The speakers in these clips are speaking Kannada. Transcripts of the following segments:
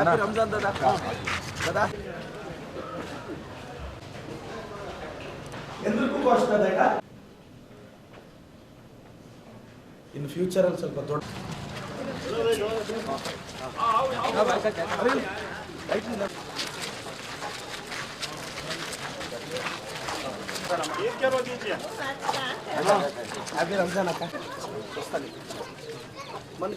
Happy Ramzan, Dada. Dada. ಎಲ್ರಿಗೂ ಘೋಷಣೆ ಇನ್ ಫ್ಯೂಚರ್ ಅಲ್ಲಿ ಸ್ವಲ್ಪ ದೊಡ್ಡ ಹ್ಯಾಪಿ ರಂಜಾನ್ ಅಕ್ಕ ಮನೆ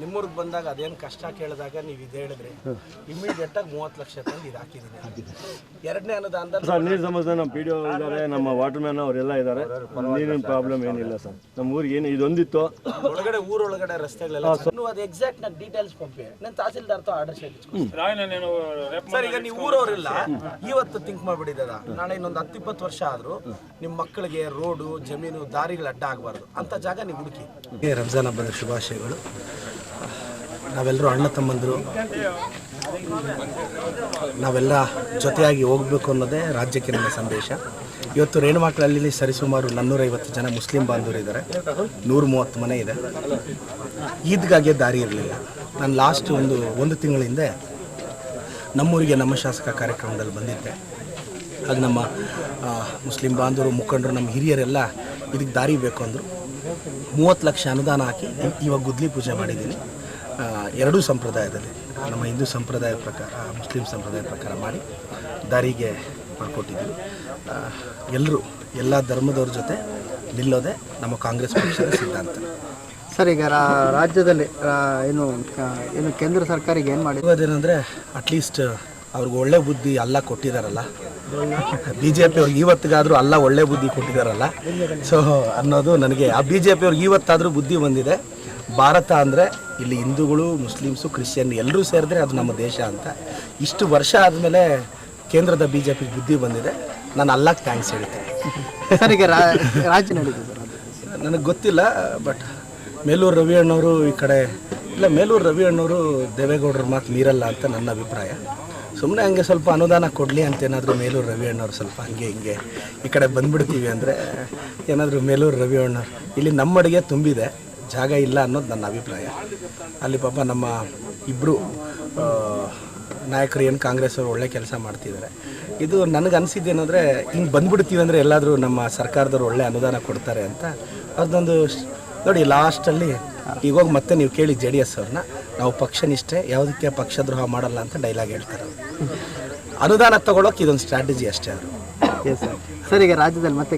ನಿಮ್ಮೂರಿಗೆ ಬಂದಾಗ ಅದೇನು ಕಷ್ಟ ಕೇಳಿದಾಗ ನೀವು ಇದು ಹೇಳಿದ್ರೆ. ಇಮಿಡಿಯೇಟ್ ಆಗಿ ಮೂವತ್ತು ಲಕ್ಷ ತಂದು ಇದು ಹಾಕಿದ್ದೀನಿ ಎರಡನೇ ಅನುದಾನದಲ್ಲಿ ಸರ್ ನೀರು ಸಮಸ್ಯೆ ನಮ್ಮ ಪಿ ಡಿ ಇದ್ದಾರೆ ನಮ್ಮ ವಾಟರ್ ಮ್ಯಾನ್ ಅವರೆಲ್ಲ ಇದ್ದಾರೆ ನೀರಿನ ಪ್ರಾಬ್ಲಮ್ ಏನಿಲ್ಲ ಸರ್. ನಮ್ಮ ಊರಿಗೆ ಏನು ಇದೊಂದಿತ್ತು? ಒಳಗಡೆ ಊರೊಳಗಡೆ ರಸ್ತೆಗಳೆಲ್ಲ ನೀವು ಅದು ಎಕ್ಸಾಕ್ಟ್ ನಾನು ಡೀಟೇಲ್ಸ್ ಪಂಪಿ ನಾನು ತಹಸೀಲ್ದಾರ್ ಆರ್ಡರ್ ಸರ್ ಈಗ ನೀವು ಊರವರಿಲ್ಲ. ಇವತ್ತು ಥಿಂಕ್ ಮಾಡ್ಬಿಟ್ಟಿದ್ದದ ನಾಳೆ ಇನ್ನೊಂದು ಹತ್ತು ಇಪ್ಪತ್ತು ವರ್ಷ ಆದ್ರೂ ನಿಮ್ಮ ಮಕ್ಕಳಿಗೆ ರೋಡು ಜಮೀನು ದಾರಿಗಳು ಅಡ್ಡ ಆಗಬಾರ್ದು. ಅಂತ ಜಾಗ ನೀವು ಹುಡುಕಿ. ರಂಜಾನ್ ಹಬ್ಬದ ಶುಭಾಶಯಗಳು. ನಾವೆಲ್ಲರೂ ಅಣ್ಣ ತಮ್ಮಂದರು. ನಾವೆಲ್ಲ ಜೊತೆಯಾಗಿ ಹೋಗಬೇಕು ಅನ್ನೋದೇ ರಾಜ್ಯಕ್ಕೆ ನನ್ನ ಸಂದೇಶ. ಇವತ್ತು ರೇಣುಮಾಕ್ಳಲ್ಲಿ ಸರಿಸುಮಾರು ನಾನ್ನೂರೈವತ್ತು ಜನ ಮುಸ್ಲಿಂ ಬಾಂಧವರು ಇದ್ದಾರೆ. ನೂರ ಮೂವತ್ತು ಮನೆ ಇದೆ. ಈದ್ಗಾಗೆ ದಾರಿ ಇರಲಿಲ್ಲ. ನಾನು ಲಾಸ್ಟ್ ಒಂದು ಒಂದು ತಿಂಗಳ ಹಿಂದೆ ನಮ್ಮೂರಿಗೆ ನಮ್ಮ ಶಾಸಕ ಕಾರ್ಯಕ್ರಮದಲ್ಲಿ ಬಂದಿದ್ದೆ. ಆಗ ನಮ್ಮ ಮುಸ್ಲಿಂ ಬಾಂಧವರು, ಮುಖಂಡರು, ನಮ್ಮ ಹಿರಿಯರೆಲ್ಲ ಇದಕ್ಕೆ ದಾರಿ ಬೇಕು ಅಂದರು. ಮೂವತ್ತು ಲಕ್ಷ ಅನುದಾನ ಹಾಕಿ ಇವಾಗ ಗುದ್ಲಿ ಪೂಜೆ ಮಾಡಿದ್ದೀನಿ. ಎರಡೂ ಸಂಪ್ರದಾಯದಲ್ಲಿ ನಮ್ಮ ಹಿಂದೂ ಸಂಪ್ರದಾಯ ಪ್ರಕಾರ ಮುಸ್ಲಿಂ ಸಂಪ್ರದಾಯ ಪ್ರಕಾರ ಮಾಡಿ ದಾರಿಗೆ ಮಾಡಿಕೊಟ್ಟಿದ್ದೀವಿ. ಎಲ್ಲರೂ ಎಲ್ಲ ಧರ್ಮದವ್ರ ಜೊತೆ ನಿಲ್ಲೋದೆ ನಮ್ಮ ಕಾಂಗ್ರೆಸ್ ಪಕ್ಷದ ಸಿದ್ಧಾಂತ. ಸರ್ ಈಗ ರಾಜ್ಯದಲ್ಲಿ ಏನು ಏನು ಕೇಂದ್ರ ಸರ್ಕಾರಿಗೆ ಏನು ಮಾಡಿ ಅಟ್ಲೀಸ್ಟ್ ಅವ್ರಿಗೆ ಒಳ್ಳೆ ಬುದ್ಧಿ ಅಲ್ಲ ಕೊಟ್ಟಿದ್ದಾರಲ್ಲ ಬಿ ಜೆ ಪಿ ಅವ್ರಿಗೆ ಇವತ್ತಿಗಾದರೂ ಅಲ್ಲ ಒಳ್ಳೆ ಬುದ್ಧಿ ಕೊಟ್ಟಿದ್ದಾರಲ್ಲ ಸೊ ಅನ್ನೋದು ನನಗೆ ಆ ಬಿ ಜೆ ಪಿ ಅವ್ರಿಗೆ ಇವತ್ತಾದರೂ ಬುದ್ಧಿ ಬಂದಿದೆ. ಭಾರತ ಅಂದರೆ ಇಲ್ಲಿ ಹಿಂದೂಗಳು ಮುಸ್ಲಿಮ್ಸು ಕ್ರಿಶ್ಚಿಯನ್ ಎಲ್ಲರೂ ಸೇರಿದ್ರೆ ಅದು ನಮ್ಮ ದೇಶ ಅಂತ. ಇಷ್ಟು ವರ್ಷ ಆದಮೇಲೆ ಕೇಂದ್ರದ ಬಿ ಜೆ ಪಿ ಬುದ್ಧಿ ಬಂದಿದೆ. ನಾನು ಅಲ್ಲಕ್ಕೆ ಥ್ಯಾಂಕ್ಸ್ ಹೇಳ್ತೇನೆ. ಸರ್ ಈಗ ರಾಜ್ಯ ನಡೀತದೆ ಸರ್ ನನಗೆ ಗೊತ್ತಿಲ್ಲ ಬಟ್ ಮೇಲೂರು ರವಿ ಅಣ್ಣವರು ಈ ಕಡೆ ಇಲ್ಲ ಮೇಲೂರು ರವಿ ಅಣ್ಣವರು ದೇವೇಗೌಡರ ಮಾತು ಮೀರಲ್ಲ ಅಂತ ನನ್ನ ಅಭಿಪ್ರಾಯ. ಸುಮ್ಮನೆ ಹಂಗೆ ಸ್ವಲ್ಪ ಅನುದಾನ ಕೊಡಲಿ ಅಂತ ಏನಾದರೂ ಮೇಲೂರು ರವಿ ಅಣ್ಣವ್ರು ಸ್ವಲ್ಪ ಹಂಗೆ ಹಿಂಗೆ ಈ ಕಡೆ ಬಂದ್ಬಿಡ್ತೀವಿ ಅಂದರೆ ಏನಾದರೂ ಮೇಲೂರು ರವಿ ಅಣ್ಣವ್ರು ಇಲ್ಲಿ ನಮ್ಮ ಅಡುಗೆ ತುಂಬಿದೆ. ಜಾಗ ಇಲ್ಲ ಅನ್ನೋದು ನನ್ನ ಅಭಿಪ್ರಾಯ. ಅಲ್ಲಿ ಪಾಪ ನಮ್ಮ ಇಬ್ಬರು ನಾಯಕರು ಏನು ಕಾಂಗ್ರೆಸ್ ಅವರು ಒಳ್ಳೆ ಕೆಲಸ ಮಾಡ್ತಿದ್ದಾರೆ ಇದು ನನಗೆ ಅನಿಸಿದ್ದೇನೆಂದರೆ ಹಿಂಗೆ ಬಂದ್ಬಿಡ್ತೀವಿ ಅಂದರೆ ಎಲ್ಲಾದರೂ ನಮ್ಮ ಸರ್ಕಾರದವ್ರು ಒಳ್ಳೆ ಅನುದಾನ ಕೊಡ್ತಾರೆ ಅಂತ. ಅದೊಂದು ನೋಡಿ ಲಾಸ್ಟಲ್ಲಿ ಈಗ ಹೋಗಿ ಮತ್ತೆ ನೀವು ಕೇಳಿ ಜೆ ಡಿ ಎಸ್ ಅವ್ರನ್ನ ನಾವು ಪಕ್ಷ ನಿಷ್ಠೆ ಯಾವುದಕ್ಕೆ ಪಕ್ಷದ್ರೋಹ ಮಾಡಲ್ಲ ಅಂತ ಡೈಲಾಗ್ ಹೇಳ್ತಾರೆ. ಅನುದಾನ ತಗೊಳ್ಳೋಕೆ ಇದೊಂದು ಸ್ಟ್ರಾಟಜಿ ಅಷ್ಟೇ ಅವರು. ಸರ್ ಈಗ ರಾಜ್ಯದಲ್ಲಿ ಮತ್ತೆ